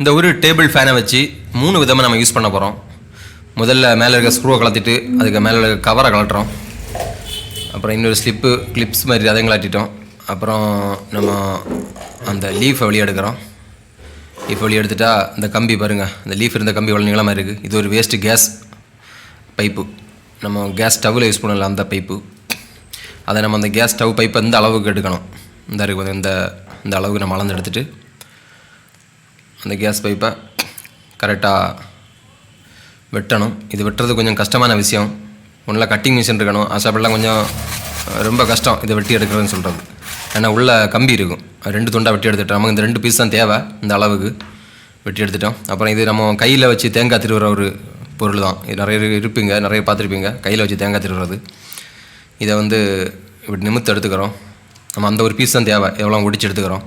இந்த ஒரு டேபிள் ஃபேனை வச்சு மூணு விதமாக நம்ம யூஸ் பண்ண போகிறோம் முதல்ல மேலே இருக்க ஸ்க்ரூவை கலத்திட்டு அதுக்கு மேலே இருக்க கவரை கலட்டுறோம் அப்புறம் இன்னொரு ஸ்லிப்பு கிளிப்ஸ் மாதிரி அதையும் கலட்டிட்டோம் அப்புறம் நம்ம அந்த லீஃபை வெளியே எடுக்கிறோம். லீஃப் வெளியே எடுத்துட்டா இந்த கம்பி பாருங்கள் அந்த லீஃப் இருந்த கம்பி எவ்வளோ நீளமாக இருக்குது இது ஒரு வேஸ்ட்டு கேஸ் பைப்பு நம்ம கேஸ் ஸ்டவ்வில் யூஸ் பண்ணல அந்த பைப்பு அதை நம்ம அந்த கேஸ் ஸ்டவ் பைப்பை இந்த அளவுக்கு எடுக்கணும். இந்த இருக்கு இந்த இந்த அளவுக்கு நம்ம அளந்து எடுத்துகிட்டு அந்த கேஸ் பைப்பை கரெக்டாக வெட்டணும். இது வெட்டுறது கொஞ்சம் கஷ்டமான விஷயம். ஒன்றில் கட்டிங் மிஷின் இருக்கணும். அசாப்பெல்லாம் கொஞ்சம் ரொம்ப கஷ்டம் இதை வெட்டி எடுக்கிறதுன்னு சொல்கிறது ஏன்னா உள்ள கம்பி இருக்கும். ரெண்டு துண்டாக வெட்டி எடுத்துட்டோம். நமக்கு இந்த ரெண்டு பீஸ் தான் தேவை. இந்த அளவுக்கு வெட்டி எடுத்துட்டோம். அப்புறம் இது நம்ம கையில் வச்சு தேங்காய் திருவுற ஒரு பொருள் தான். இது நிறைய இருப்பீங்க நிறைய பார்த்துருப்பீங்க. கையில் வச்சு தேங்காய் திருவுறது. இதை வந்து இப்படி நிமித்து எடுத்துக்கிறோம். நம்ம அந்த ஒரு பீஸ் தான் தேவை. எவ்வளோ ஒடிச்சு எடுத்துக்கிறோம்.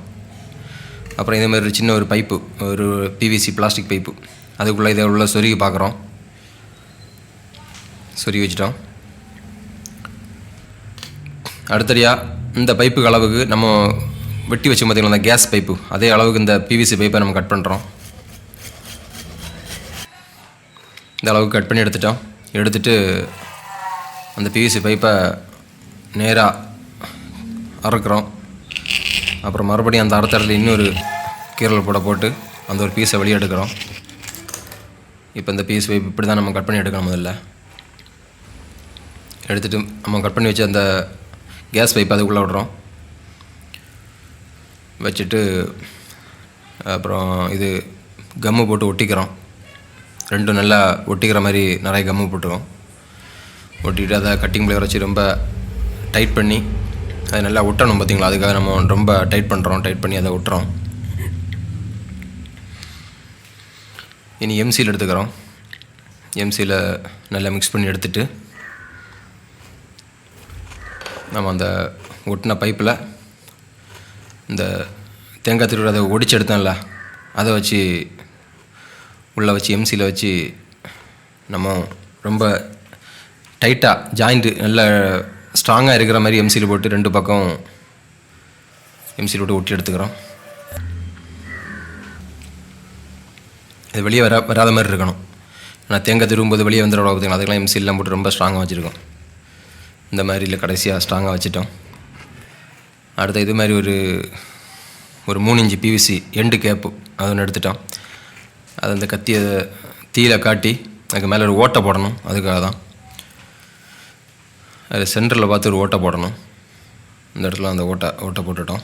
அப்புறம் இதே மாதிரி ஒரு சின்ன ஒரு பைப்பு ஒரு பிவிசி பிளாஸ்டிக் பைப்பு. அதுக்குள்ளே இதை உள்ள சொருகி பார்க்குறோம். சொருகி வச்சிட்டோம். அடுத்தடியாக இந்த பைப்புக்கு அளவுக்கு நம்ம வெட்டி வச்சு பார்த்தீங்களா அந்த கேஸ் பைப்பு. அதே அளவுக்கு இந்த பிவிசி பைப்பை நம்ம கட் பண்ணுறோம் இந்த அளவுக்கு கட் பண்ணி எடுத்துட்டோம். எடுத்துட்டு அந்த பிவிசி பைப்பை நேராக அறுக்கிறோம். அப்புறம் மறுபடியும் அந்த அறுத்தரில் இன்னொரு கீரல் போட போட்டு அந்த ஒரு பீஸை வெளியே எடுக்கிறோம் இப்போ இந்த பீஸ் பைப் இப்படி தான் நம்ம கட் பண்ணி எடுக்கணும் முதல்ல. எடுத்துட்டு நம்ம கட் பண்ணி வச்சு அந்த கேஸ் பைப் அதுக்குள்ளே விடுறோம். வச்சுட்டு அப்புறம் இது கம்மு போட்டு ஒட்டிக்கிறோம். ரெண்டும் நல்லா ஒட்டிக்கிற மாதிரி நிறைய கம்மு போட்டுருவோம். ஒட்டிக்கிட்டு அதை கட்டிங் பிளேயர் வச்சு ரொம்ப டைட் பண்ணி அதை நல்லா ஒட்டணும் பார்த்தீங்களா அதுக்காக நம்ம ரொம்ப டைட் பண்ணுறோம் டைட் பண்ணி அதை ஒட்டுறோம் இனி எம்சியில் எடுத்துக்கிறோம். எம்சியில் நல்லா மிக்ஸ் பண்ணி எடுத்துட்டு நம்ம அந்த ஒட்டின பைப்பில் இந்த தேங்காய் திருவிழா அதை ஒடிச்சு எடுத்தோம்ல அதை வச்சு உள்ளே வச்சு எம்சியில் வச்சு நம்ம ரொம்ப டைட்டாக ஜாயிண்ட்டு நல்ல ஸ்ட்ராங்காக இருக்கிற மாதிரி எம்சியில் போட்டு ரெண்டு பக்கம் எம்சியில் போட்டு ஒட்டி எடுத்துக்கிறோம். இது வெளியே வரா வராத மாதிரி இருக்கணும். ஆனால் தேங்காய் திரும்பும்போது வெளியே வந்துட பார்த்தீங்களா அதுக்கெல்லாம் எம்சிலாம் போட்டு ரொம்ப ஸ்ட்ராங்காக வச்சுருக்கோம். இந்த மாதிரி இல்லை கடைசியாக ஸ்ட்ராங்காக வச்சுட்டோம். அடுத்து இது மாதிரி ஒரு ஒரு மூணு இன்ச்சு பிவிசி எண்டு கேப்பு அது ஒன்று எடுத்துட்டோம். அது அந்த கத்தியை தீயில காட்டி அதுக்கு மேலே ஒரு ஓட்டை போடணும். அதுக்காக தான் அது சென்டரில் பார்த்து ஒரு ஓட்டை போடணும். இந்த இடத்துல அந்த ஓட்டை ஓட்டை போட்டுட்டோம்.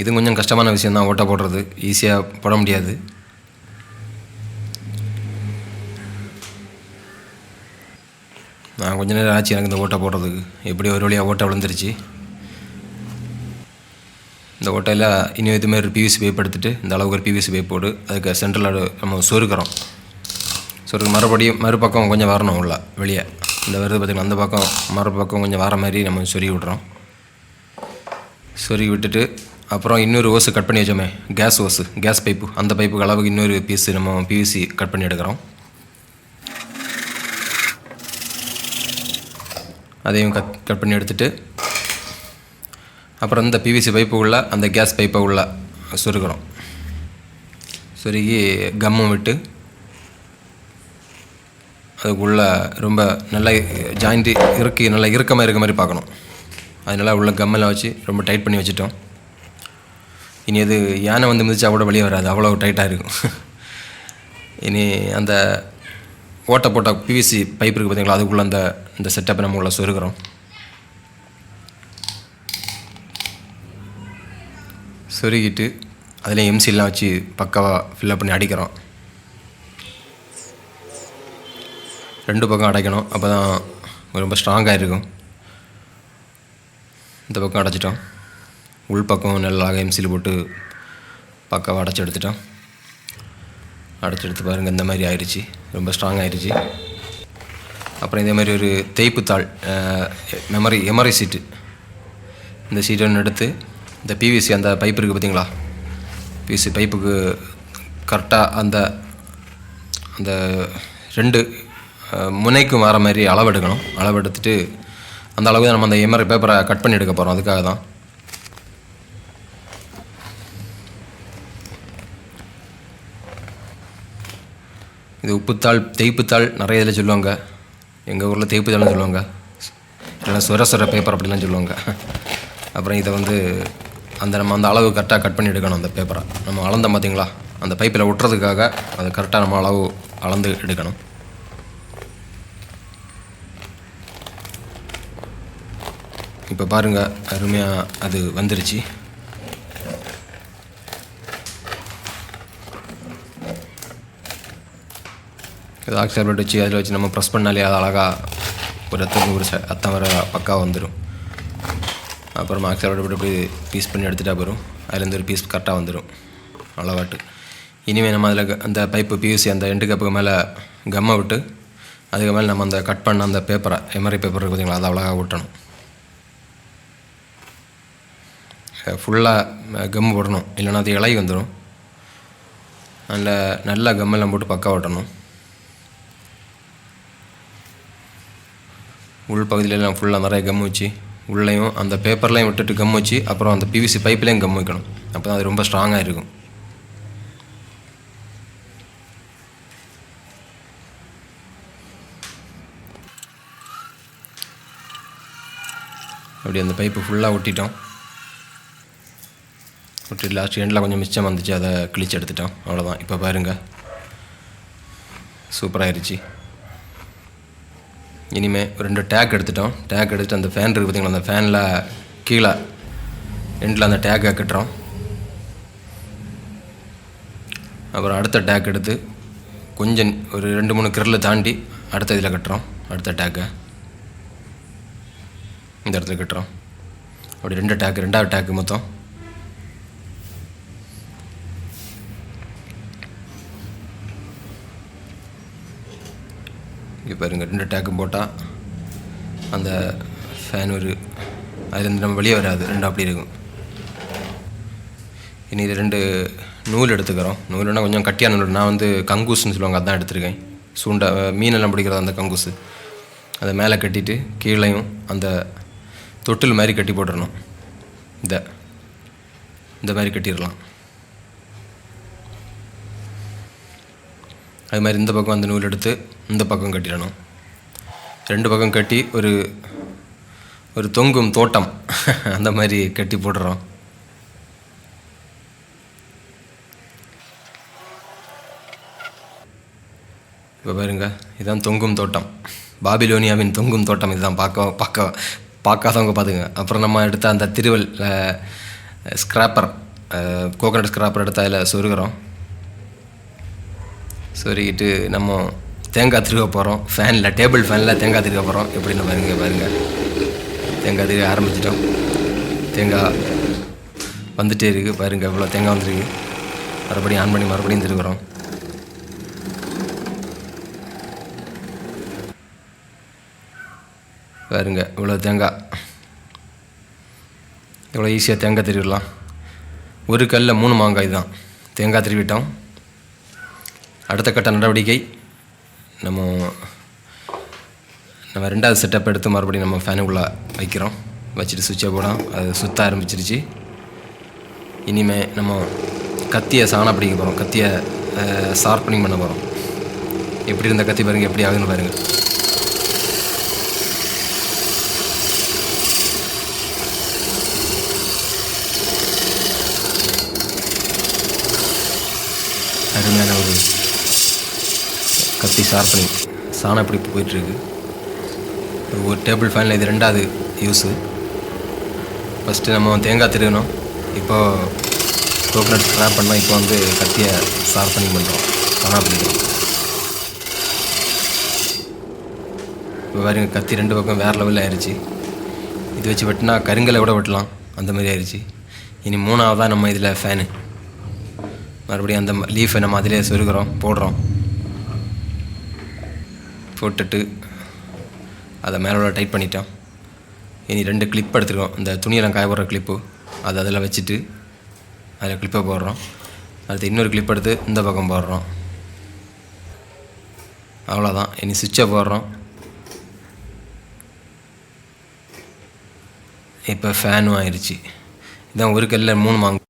இது கொஞ்சம் கஷ்டமான விஷயந்தான் ஓட்டை போடுறது ஈஸியாக போட முடியாது. நான் கொஞ்ச நேரம் ஆச்சு எனக்கு இந்த ஓட்டை போடுறதுக்கு. எப்படி ஒரு வழியாக ஓட்டை விழுந்துருச்சு. இந்த ஓட்டையில் இனி இது மாதிரி பிவிசி பைப் எடுத்துகிட்டு இந்த அளவுக்கு ஒரு பிவிசி பைப் போட்டு அதுக்கு சென்ட்ரலில் நம்ம சொருக்கிறோம் சொருக்கு மறுபடியும் மறுபக்கம் கொஞ்சம் வரணும் உள்ள வெளியே. இந்த வருது பார்த்திங்கன்னா அந்த பக்கம் மறுபக்கம் கொஞ்சம் வர மாதிரி நம்ம சொருகி விட்றோம் சொருகி விட்டுட்டு அப்புறம் இன்னொரு ஓஸு கட் பண்ணி வச்சோமே கேஸ் ஓஸு கேஸ் பைப்பு அந்த பைப்புக்கு அளவுக்கு இன்னொரு பீஸு நம்ம பிவிசி கட் பண்ணி எடுக்கிறோம். அதையும் கட் கட் பண்ணி எடுத்துட்டு அப்புறம் இந்த பிவிசி பைப்பு உள்ள அந்த கேஸ் பைப்பை உள்ள சொருகிறோம். சொருகி கம்மும் விட்டு அதுக்குள்ளே ரொம்ப நல்ல ஜாயிண்ட்டு இறுக்கி நல்லா இறுக்கமாக இருக்க மாதிரி பார்க்கணும். அதனால உள்ள கம்மெல்லாம் வச்சு ரொம்ப டைட் பண்ணி வச்சுட்டோம். இனி அது யானை வந்து மிதிச்சா கூட வெளியே வராது. அவ்வளோ டைட்டாக இருக்கும். இனி அந்த ஓட்டை போட்ட பிவிசி பைப் இருக்குது பார்த்தீங்களா அதுக்குள்ளே அந்த இந்த செட்டப்பை நம்ம உள்ள சொருகிறோம். சொருகிட்டு அதில் எம்சிலாம் வச்சு பக்காவாக ஃபில்லப் பண்ணி அடிக்கிறோம். ரெண்டு பக்கம் அடைக்கணும். அப்போ தான் ரொம்ப ஸ்ட்ராங்காக இருக்கும் இந்த பக்கம் அடைச்சிட்டோம். உள் பக்கம் நல்லா எம்சியில் போட்டு பக்காவாக அடைச்சி எடுத்துட்டோம். அடைச்சி எடுத்து பாருங்கள் இந்த மாதிரி ஆயிடுச்சு ரொம்ப ஸ்ட்ராங் ஆயிடுச்சு அப்புறம் இதே மாதிரி ஒரு தேய்ப்புத்தாள் மெமரி எமரி சீட்டு இந்த சீட் ஒன்று எடுத்து இந்த பிவிசி அந்த பைப் இருக்குது பார்த்தீங்களா பிவிசி பைப்புக்கு கரெக்டாக அந்த அந்த ரெண்டு முனைக்கு வர மாதிரி அளவு எடுக்கணும் அளவு அந்த அளவுக்கு நம்ம அந்த எம்ஆர் பேப்பரை கட் பண்ணி எடுக்க போகிறோம் அதுக்காக தான். இது உப்புத்தாள் தேய்ப்புத்தாள் நிறைய இதில் சொல்லுவாங்க. எங்கள் ஊரில் தேய்ப்புத்தாள்னு சொல்லுவாங்க. இல்லைன்னா சொர சொர பேப்பர் அப்படிலாம் சொல்லுவாங்க. அப்புறம் இதை வந்து அந்த நம்ம அந்த அளவு கரெக்டாக கட் பண்ணி எடுக்கணும் அந்த பேப்பரை நம்ம அளந்தோம் பார்த்தீங்களா அந்த பைப்பில் ஒட்டுறதுக்காக அதை கரெக்டாக நம்ம அளவு அளந்து எடுக்கணும். இப்போ பாருங்கள் அருமையாக அது வந்துருச்சு. இது ஆக்சிடென்ட் வச்சு அதில் வச்சு நம்ம ப்ரெஸ் பண்ணாலே அது அழகாக ஒரு ரத்தத்துக்கு ஒரு ச- ரத்தம் வர பக்காவாக வந்துடும் அப்புறமா ஆக்சிடென்ட் போட்டு இப்படி பீஸ் பண்ணி எடுத்துட்டா போயிடும் அதுலேருந்து ஒரு பீஸ் கரெக்டாக வந்துடும் அளவாட்டு இனிமேல் நம்ம அதில் அந்த பைப்பு பியூசி அந்த எண்டு கப்புக்கு மேலே கம்மை விட்டு அதுக்கு மேலே நம்ம அந்த கட் பண்ண அந்த பேப்பரை எமரி பேப்பர் பார்த்தீங்களா அதை அழகாக விட்டணும் ஃபுல்லாக கம் போடணும். இல்லைன்னா அது இலை வந்துடும் நல்ல நல்லா கம்மெல்லாம் போட்டு பக்கா ஓட்டணும். உள் பகுதியிலலாம் ஃபுல்லாக நிறைய கம் வச்சு உள்ளேயும் அந்த பேப்பர்லையும் விட்டுட்டு கம் வச்சு அப்புறம் அந்த பிவிசி பைப்லேயும் கம் வைக்கணும். அப்போ தான் அது ரொம்ப ஸ்ட்ராங்காக இருக்கும். அப்படி அந்த பைப்பு ஃபுல்லாக ஒட்டிட்டோம். அப்படி லாஸ்ட் எண்டில் கொஞ்சம் மிச்சம் வந்துச்சு அதை கிழிச்சு எடுத்துட்டோம். அவ்வளோதான் இப்போ பாருங்கள் சூப்பராகிருச்சு இனிமேல் ஒரு ரெண்டு டேக் எடுத்துட்டோம். டேக் எடுத்துட்டு அந்த ஃபேன் இருக்குது பார்த்தீங்களா அந்த ஃபேனில் கீழே எண்டில் அந்த டேக்கை கட்டுறோம். அப்புறம் அடுத்த டேக் எடுத்து கொஞ்சம் ஒரு ரெண்டு மூணு கிரில் தாண்டி அடுத்த இதில் கட்டுறோம். அடுத்த டேக்கை இந்த இடத்துல கட்டுறோம். அப்படி ரெண்டு டேக்கு ரெண்டாவது டேக்கு மொத்தம். இங்கே பாருங்க ரெண்டு டேக்கும் போட்டால் அந்த ஃபேன் ஒரு அதுலேருந்து நம்ம வெளியே வராது ரெண்டு அப்படி இருக்கும். இனி இது ரெண்டு நூல் எடுத்துக்கிறோம். நூல்னா கொஞ்சம் கட்டியான நூல். நான் வந்து கங்கூஸ்னு சொல்லுவாங்க அதான் எடுத்திருக்கேன். சூண்டை மீனெல்லாம் பிடிக்கிறது அந்த கங்கூசு. அதை மேலே கட்டிட்டு கீழேயும் அந்த தொட்டில் மாதிரி கட்டி போட்டுடணும் இந்த இந்த மாதிரி கட்டிடலாம். அது மாதிரி இந்த பக்கம் அந்த நூல் எடுத்து இந்த பக்கம் கட்டிடணும். ரெண்டு பக்கம் கட்டி ஒரு ஒரு தொங்கும் தோட்டம் அந்த மாதிரி கட்டி போடுறோம் இப்போ பாருங்க இதுதான் தொங்கும் தோட்டம். பாபிலோனியாவின் தொங்கும் தோட்டம் இதுதான். பார்க்க பார்க்க பார்க்காதவங்க பார்த்துங்க அப்புறம் நம்ம எடுத்த அந்த திருவல் ஸ்க்ராப்பர் கோகனட் ஸ்க்ராப்பர் எடுத்து அதில் சொருகிறோம். சொருகிட்டு நம்ம தேங்காய் திருக போகிறோம் ஃபேனில் டேபிள் ஃபேனில் தேங்காய் திருக போகிறோம் எப்படின்னு பாருங்க பாருங்க. தேங்காய் திருக ஆரம்பிச்சிட்டோம். தேங்காய் வந்துகிட்டே இருக்குது பாருங்க இவ்வளோ தேங்காய் வந்துருக்கு. மறுபடியும் ஆன் பண்ணி மறுபடியும் திருகுறோம். பாருங்க இவ்வளோ தேங்காய். இவ்வளோ ஈஸியாக தேங்காய் திருவிடலாம் ஒரு கல்லில் மூணு மாங்காய் தான். தேங்காய் திருவிட்டோம். அடுத்த கட்ட நடவடிக்கை நம்ம நம்ம ரெண்டாவது செட்டப் எடுத்து மறுபடியும் நம்ம ஃபேனுக்குள்ளே வைக்கிறோம். வச்சுட்டு சுவிட்சை போடும் அது சுத்த ஆரம்பிச்சிருச்சு. இனிமேல் நம்ம கத்தியை சாணம் பிடிக்க போகிறோம் கத்தியை ஷார்ப்பனிங் பண்ண போகிறோம் எப்படி இருந்த கத்தி பாருங்கள் எப்படி ஆகுதுன்னு பாருங்கள் அருமையான ஒரு கத்தி ஷார்ப்பனிங் சாணம் இப்படி போயிட்டுருக்கு. ஒரு டேபிள் ஃபேனில் இது ரெண்டாவது யூஸு ஃபஸ்ட்டு நம்ம தேங்காய் திருகணும். இப்போது கோகனட் ஸ்க்ராப் பண்ணால் இப்போ வந்து கத்தியை ஷார்ப்பனிங் பண்ணுறோம் சாணம் பண்ணிக்கிறோம் இப்போ பாருங்க கத்தி ரெண்டு பக்கம் வேறு லெவலில் ஆயிடுச்சு இது வச்சு வெட்டினா கருங்கலை கூட வெட்டலாம். அந்த மாதிரி ஆயிடுச்சு இனி மூணாவதாக நம்ம இதில் ஃபேனு மறுபடியும் அந்த லீஃபை நம்ம அதிலே சொருகிறோம் போடுறோம். போட்டுட்டு அதை மேலே டைட் பண்ணிட்டோம் இனி ரெண்டு கிளிப் எடுத்துருக்கோம். இந்த துணியெல்லாம் காய போடுற கிளிப்பு அதை அதில் வச்சுட்டு அதில் கிளிப்பை போடுறோம். அடுத்து இன்னொரு கிளிப் எடுத்து இந்த பக்கம் போடுறோம். அவ்வளோதான். இனி சுவிட்சை போடுறோம். இப்போ ஃபேனும் ஆயிடுச்சு இதான் ஒரு கல்லில் மூணு மாங்க.